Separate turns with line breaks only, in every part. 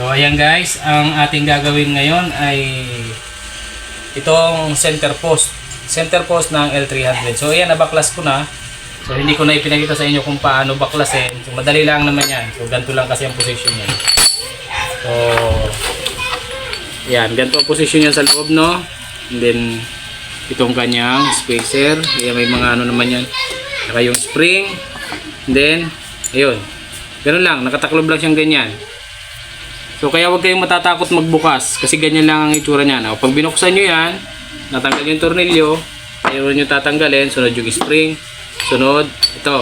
So ayan guys, ang ating gagawin ngayon ay itong center post. Center post ng L300. So ayan, nabaklas ko na. So hindi ko na ipinakita sa inyo kung paano baklasin. So madali lang naman yan. So ganito lang kasi ang position niya. So yan, ganito ang position niya sa loob no. And then itong kanyang spacer. Ayan, may mga ano naman yan. Saka yung spring. And then, ayun. Ganun lang, nakataklob lang siyang ganyan. So kaya huwag kayong matatakot magbukas kasi ganyan lang ang itsura niyan. O, pag binuksan nyo yan, natanggal yung tornilyo, ayaw nyo tatanggalin, sunod yung spring, sunod ito.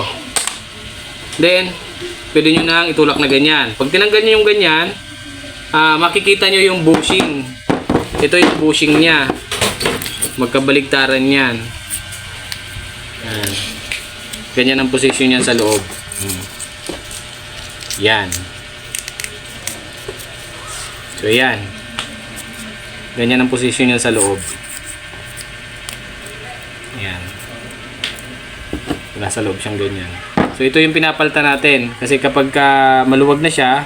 Then, pwede nyo nang itulak na ganyan. Pag tinanggal nyo yung ganyan, ah, makikita nyo yung bushing. Ito yung bushing niya. Magkabaligtaran yan. Yan. Ganyan ang position niyan sa loob. Hmm. Yan. So, yan. Ganyan ang position niya sa loob. Yan. Nasa loob siyang ganyan. So, ito yung pinapalta natin. Kasi kapag ka maluwag na siya,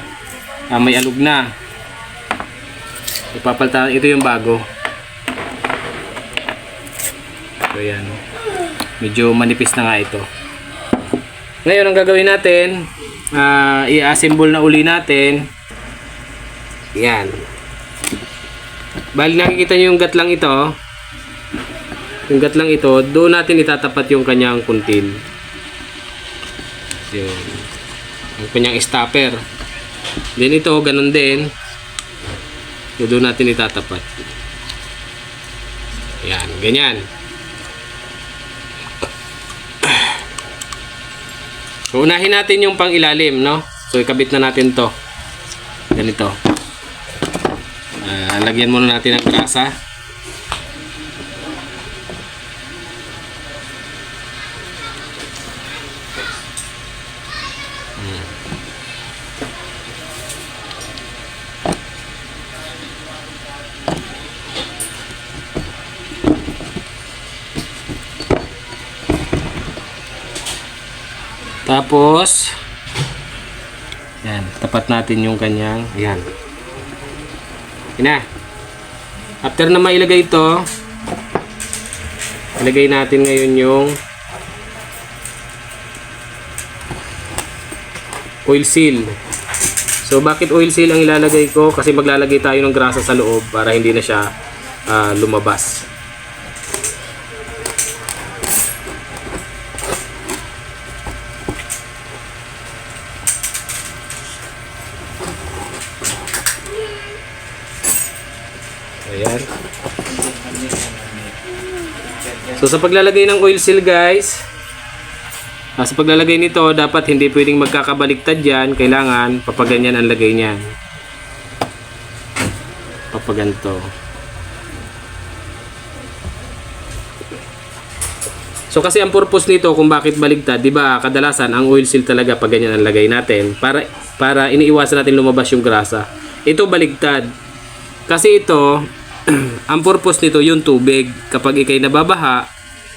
ah, may alog na. Ipapalta, ito yung bago. So, yan. Medyo manipis na nga ito. Ngayon, ang gagawin natin, ah, i-assemble na uli natin yan. Bali nakikita nyo yung gatlang ito. Yung gatlang ito, doon natin itatapat yung kanyang kuntil. Yun. Yung kanyang stopper. Then ito, ganun din. So, doon natin itatapat. Yan, ganyan. So, unahin natin yung pang ilalim, no? So, ikabit na natin to. Ganito. Ah, lagyan muna natin ng grasa. Hmm. Tapos, yan, tapat natin yung kanyang, yan. Ina. After na mailagay ito, ilagay natin ngayon yung oil seal. So bakit oil seal ang ilalagay ko? Kasi maglalagay tayo ng grasa sa loob para hindi na siya ah, lumabas. Ayan. So sa paglalagay ng oil seal guys, ah, sa paglalagay nito dapat hindi pwedeng magkakabaliktad yan. Kailangan papaganyan ang lagay niyan. Papaganto. So kasi ang purpose nito kung bakit baligtad, 'di ba? Kadalasan ang oil seal talaga pag ganyan ang lagay natin para para iniiwasan natin lumabas yung grasa. Ito baligtad. Kasi ito, ang purpose nito yung tubig. Kapag ikay nababaha,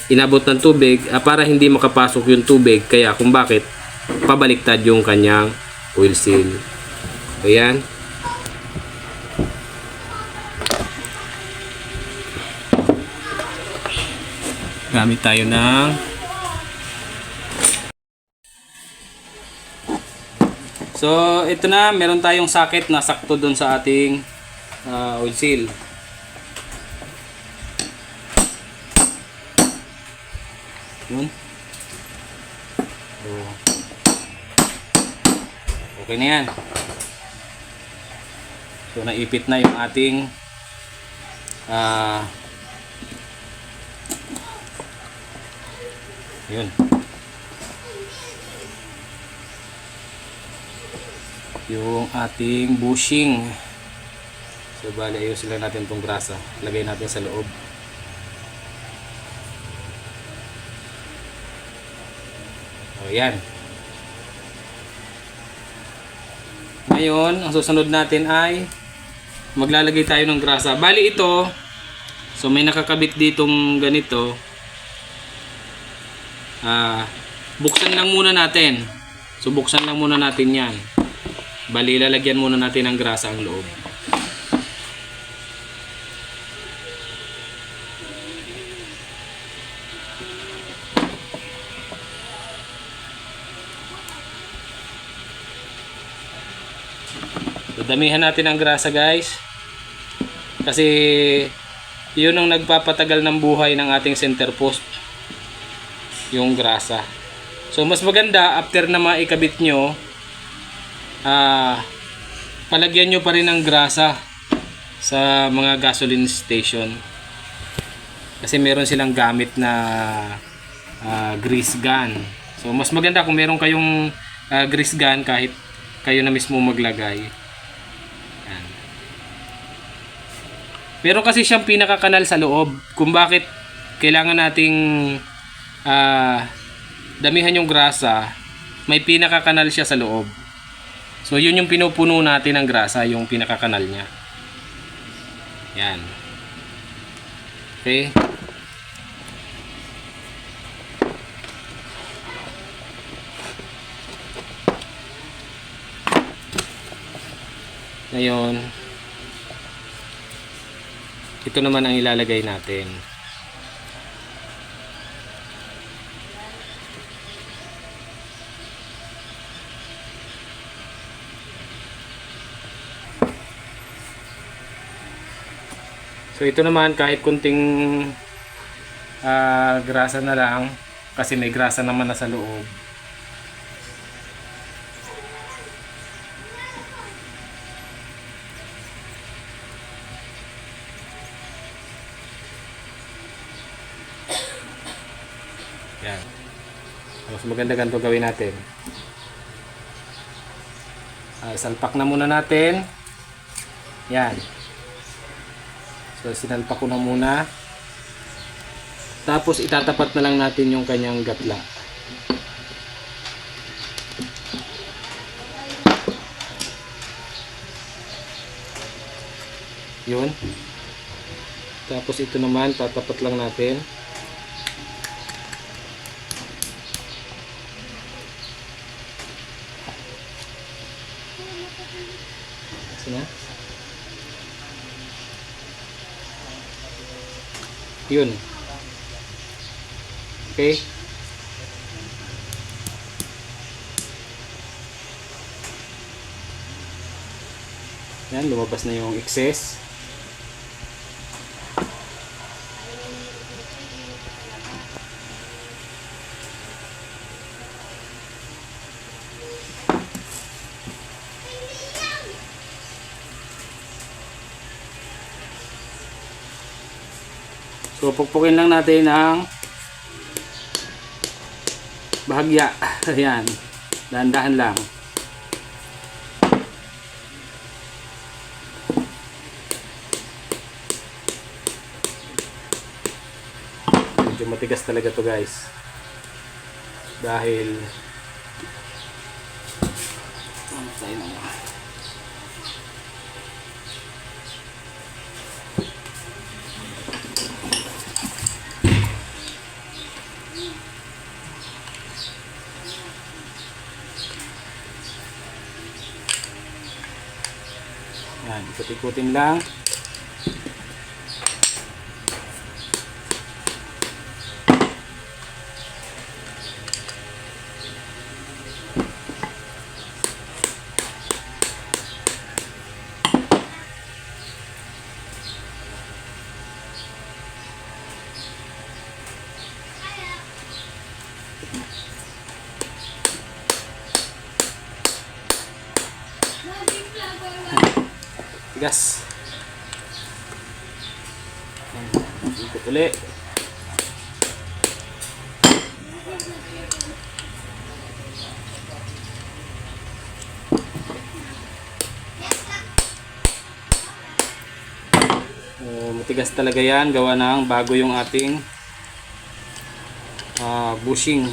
inabot ng tubig ah, para hindi makapasok yung tubig. Kaya kung bakit pabaliktad yung kanyang oil seal. Ayan. Gamit tayo ng So, ito na, meron tayong socket na sakto doon sa ating ah, oil seal. Yun. So, okay na yan. So, naipit na yung ating ah yun. Yung ating bushing. So, bali, ayusin lang natin itong grasa. Lagay natin sa loob. O, yan. Ngayon, ang susunod natin ay maglalagay tayo ng grasa. Bali ito, so may nakakabit ditong ganito. Ah, buksan lang muna natin. So buksan lang muna natin 'yan. Bali, lalagyan muna natin ng grasa ang loob. Damihan natin ang grasa guys. Kasi yun ang nagpapatagal ng buhay ng ating center post. Yung grasa. So mas maganda after na maikabit nyo, ah palagyan nyo pa rin ng grasa sa mga gasoline station. Kasi meron silang gamit na ah, grease gun. So mas maganda kung meron kayong ah, grease gun kahit kayo na mismo maglagay. Meron kasi siyang pinakakanal sa loob kung bakit kailangan nating ah, damihan yung grasa, may pinakakanal siya sa loob. So yun yung pinupuno natin ng grasa, yung pinakakanal niya. Yan. Okay. Ngayon, ito naman ang ilalagay natin. So ito naman kahit kunting ah, grasa na lang kasi may grasa naman na sa loob. Maganda ganito gawin natin. Ah, salpak na muna natin. Yan. So sinalpak ko na muna. Tapos itatapat na lang natin yung kanyang gatla. Yun. Tapos ito naman tatapat lang natin. Yun. Okay. Yan, lumabas na yung excess. So, pukpukin lang natin ang bahagya. Ayan. Dahan-dahan lang. Medyo matigas talaga to guys. Dahil Ano tayo na ikot-ikutin lang. Matigas talaga yan. Gawa ng bago yung ating ah, bushing.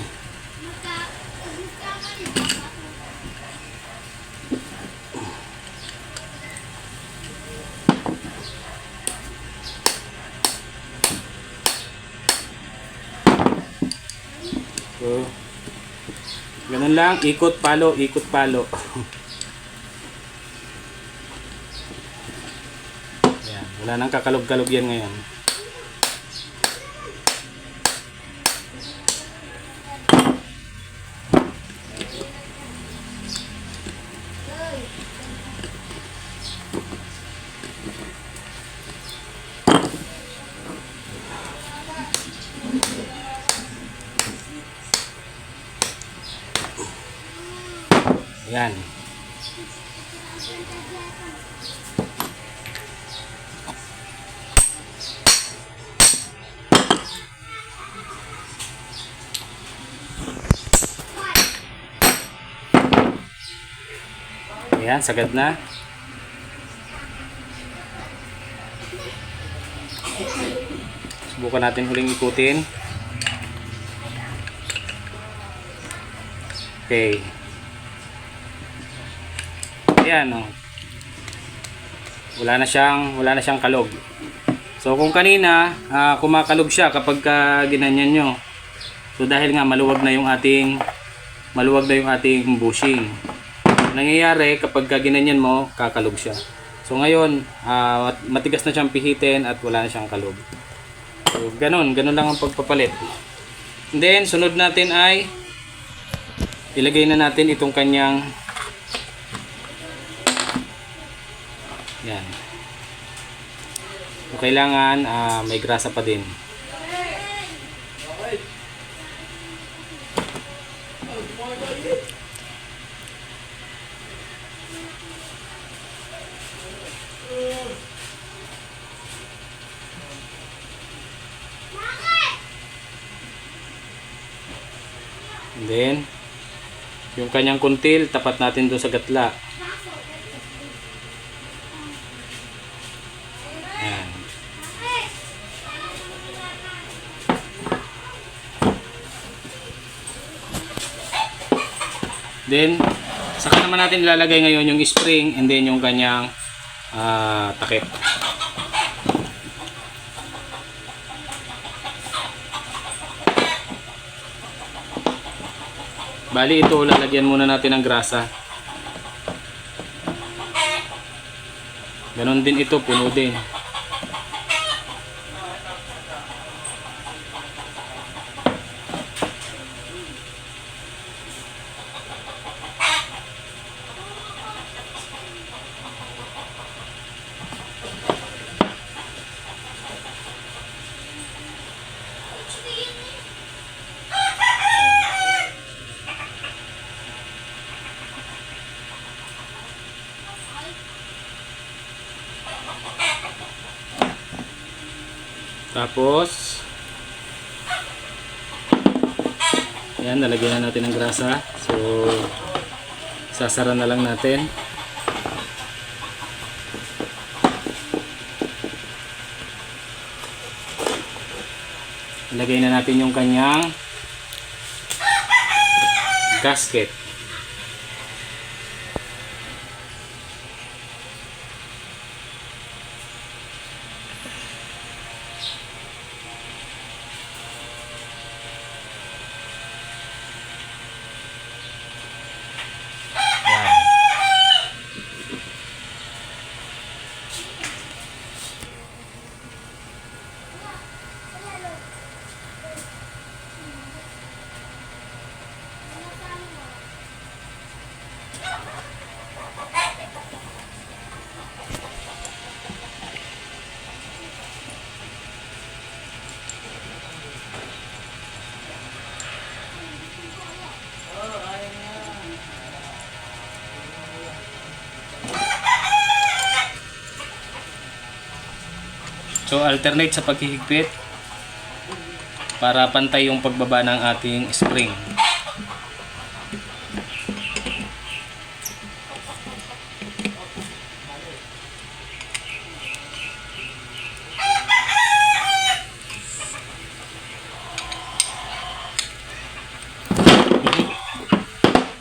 So, ganun lang. Ikot, palo, ikot, palo. Wala nang kakalog-kalog yan ngayon. Ayan, sagad na. Subukan natin huling ikutin. Okay. Ayan, oh. Wala na siyang, wala na siyang kalog. So kung kanina, ah, kumakalog siya kapag ka ginanyan nyo. So dahil nga maluwag na yung ating maluwag na yung ating bushing. Nangyayari kapag ka ginanyan mo, kakalog siya. So ngayon, mat- matigas na siyang pihitin at wala na siyang kalog. So ganun, ganun lang ang pagpapalit. And then sunod natin ay ilagay na natin itong kanyang yan. So, kailangan ah, may grasa pa din. Then, yung kanyang kuntil, tapat natin doon sa gatla. Yan. Then, saka naman natin ilalagay ngayon yung spring and then yung kanyang ah, takip. Bali ito, lalagyan muna natin ng grasa. Ganon din ito, puno din. Tapos, yan, nalagyan na natin ng grasa. So, sasara na lang natin. Ilagay na natin yung kanyang gasket. So alternate sa paghihigpit para pantay yung pagbaba ng ating spring.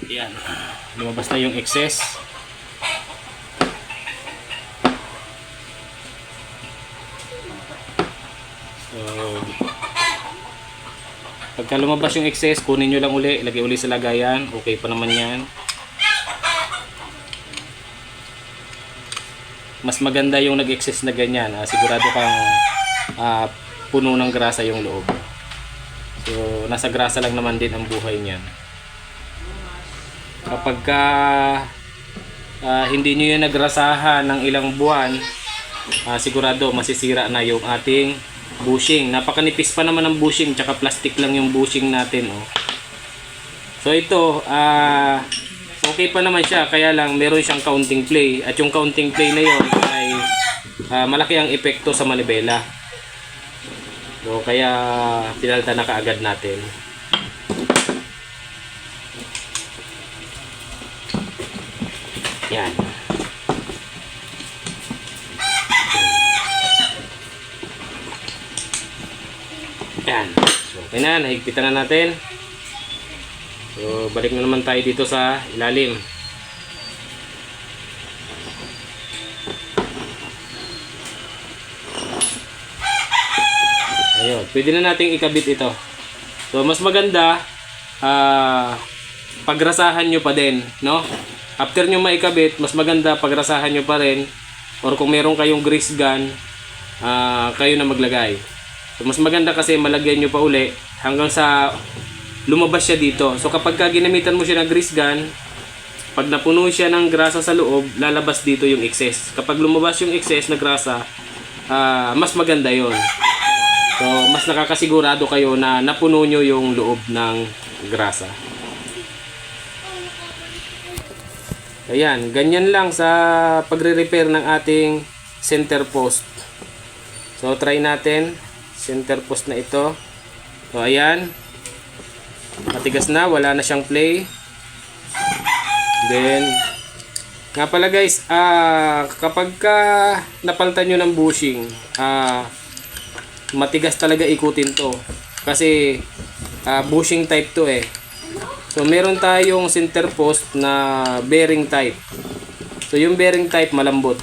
Yan. Lumabas na yung excess. So, pagka lumabas yung excess, kunin nyo lang uli, ilagay uli sa lagayan. Okay pa naman yan. mas maganda yung nag-excess na ganyan. Ah, sigurado kang ah, puno ng grasa yung loob. So, nasa grasa lang naman din ang buhay niyan. Kapag ka ah, hindi nyo yung nagrasahan ng ilang buwan, ah, sigurado masisira na yung ating bushing. Napakanipis pa naman ang bushing, tsaka plastic lang yung bushing natin. Oh. So ito, ah okay pa naman siya, kaya lang meron siyang counting play. At yung counting play na yon ay ah, malaki ang epekto sa manibela. So kaya pinalta na kaagad natin. Yan. So, okay na, nahigpitan na natin. So, balik na naman tayo dito sa ilalim. Ayun, pwede na nating ikabit ito. So, mas maganda, ah, pagrasahan nyo pa din, no? After nyo maikabit, mas maganda pagrasahan nyo pa rin. Or kung meron kayong grease gun, ah, kayo na maglagay. So, mas maganda kasi malagyan nyo pa uli hanggang sa lumabas siya dito. So kapag ka ginamitan mo siya ng grease gun, pag napuno siya ng grasa sa loob, lalabas dito yung excess. Kapag lumabas yung excess na grasa, ah, mas maganda yon. So mas nakakasigurado kayo na napuno nyo yung loob ng grasa. Ayan, ganyan lang sa pagre-repair ng ating center post. So try natin center post na ito. So ayan, matigas na, wala na siyang play. Then, nga pala guys, ah kapag ka napalitan nyo ng bushing, ah matigas talaga ikutin to. Kasi ah, bushing type to eh. So meron tayong center post na bearing type. So yung bearing type malambot.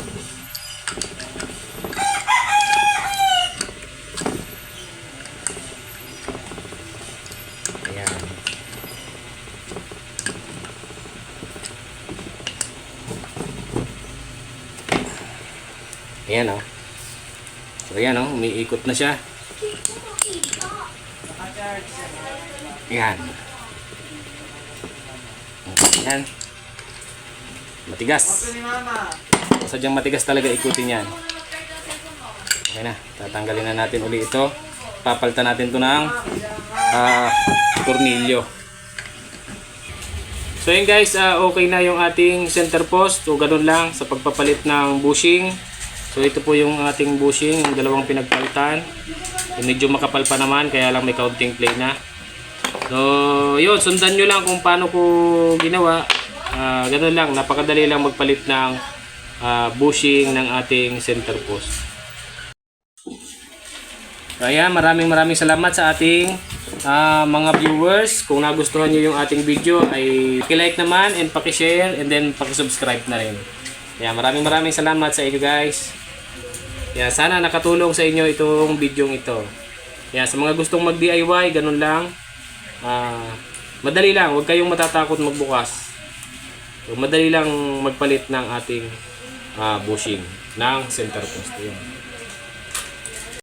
Ayan. Ayan oh. So umiikot na siya. Ayan. Ayan. Matigas. Sadyang matigas talaga ikutin yan. Okay na, tatanggalin na natin uli ito. Papalitan natin to ng ah, tornilyo. So yun guys, ah, okay na yung ating center post. So ganun lang sa pagpapalit ng bushing. So ito po yung ating bushing, yung dalawang pinagpalitan. So, medyo makapal pa naman, kaya lang may counting play na. So yun, sundan nyo lang kung paano ko ginawa. Ah, ganun lang, napakadali lang magpalit ng ah, bushing ng ating center post. Kaya maraming maraming salamat sa ating ah, mga viewers. Kung nagustuhan nyo yung ating video ay paki-like naman and paki-share and then paki-subscribe na rin. Kaya maraming maraming salamat sa inyo guys. Kaya sana nakatulong sa inyo itong video ito. Kaya sa mga gustong mag-DIY, ganun lang. Ah, madali lang, huwag kayong matatakot magbukas. So, madali lang magpalit ng ating ah, bushing ng center post. Yun.